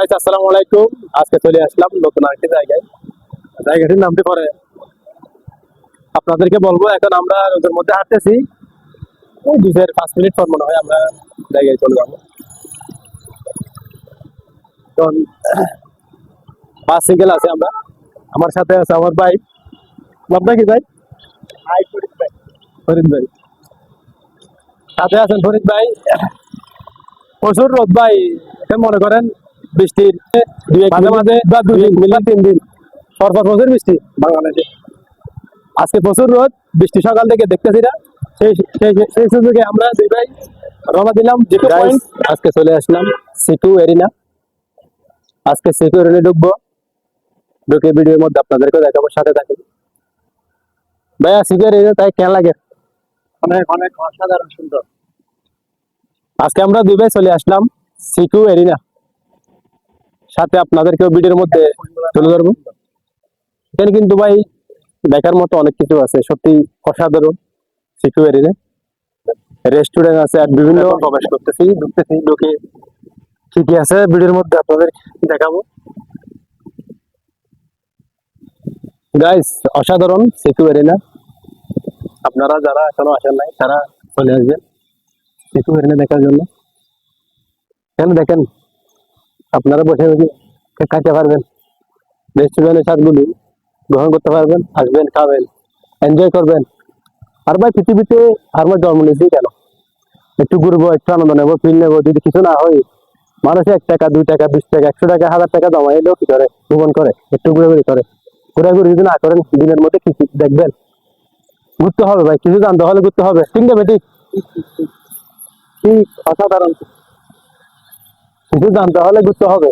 আসসালামু আলাইকুম। আজকে চলে আসলাম নতুন আরেকটি জায়গায়। জায়গাটির নামটি পরে আপনাদেরকে বলব এখন আমরা রোদের মধ্যে হাঁটতেছি। ওই বিশের পাঁচ মিনিট পর মনে হয় আমরা জায়গায় চলে যাব। তো পাঁচ সিঙ্গেল আছে আমরা। আমার সাথে আছে আমার ভাই। আপনার কি ভাই? ফরিদ ভাই। সাথে আছেন ফরিদ ভাই। প্রচুর রোদ ভাই। মনে করেন বৃষ্টির মাঝে মাঝে বা দুই দিন মিলে তিন দিন। পরপর প্রচুর বৃষ্টি বাংলাদেশে। আজকে প্রচুর রোদ বৃষ্টি সকাল থেকে দেখতেছি না। সেই সেই- সেই সুযোগে আমরা দুই ভাই রওনা দিলাম। আজকে চলে আসলাম সিটু এরিনা আজকে সিটু এরিনা ঢুকবো। ঢুকে ভিডিওর মধ্যে আপনাদেরকে দেখাবো সাথে থাকুন। ভাইয়া সিটু এরিনা তাই কেন লাগে? অনেক অনেক অসাধারণ সুন্দর। আজকে আমরা দুই ভাই চলে আসলাম সিটু এরিনা সাথে আপনাদেরকেও ভিডিওর মধ্যে তুলে ধরবো। এখানে কিন্তু ভাই দেখার মতো অনেক কিছু আছে সত্যি অসাধারণ এরিনা রেস্টুরেন্ট আছে আর বিভিন্ন প্রবেশ করতেছি ঢুকতেছি ঢুকে কি কি আছে ভিডিওর মধ্যে আপনাদের দেখাবো। গাইস অসাধারণ সিটু এরিনা আপনারা যারা এখনও আসেন নাই তারা চলে আসবেন সিটু এরিনা দেখার জন্য। এখানে দেখেন আপনারা বসে বসে খাইতে পারবেন। রেস্টুরেন্টের স্বাদগুলি গ্রহণ করতে পারবেন, আসবেন, খাবেন এনজয় করবেন। আর ভাই, পৃথিবীতে আর আমার জন্ম নিয়েছি কেন? একটু ঘুরবো, একটু আনন্দ নেব ফিল নেব, যদি কিছু না হয়, মানুষে এক টাকা, দুই টাকা, বিশ টাকা, একশো টাকা, হাজার টাকা জমা এলেও কি করে? ভ্রমণ করে, একটু ঘুরে করে। ঘুরাঘুরি যদি না করেন, দিনের মধ্যে কিছু দেখবেন? ঘুরতে হবে ভাই, কিছু জানতে হলে ঘুরতে হবে। ঠিক বেটি ঠিক অসাধারণ। কিছু জানতে হলে ঘুরতে হবে।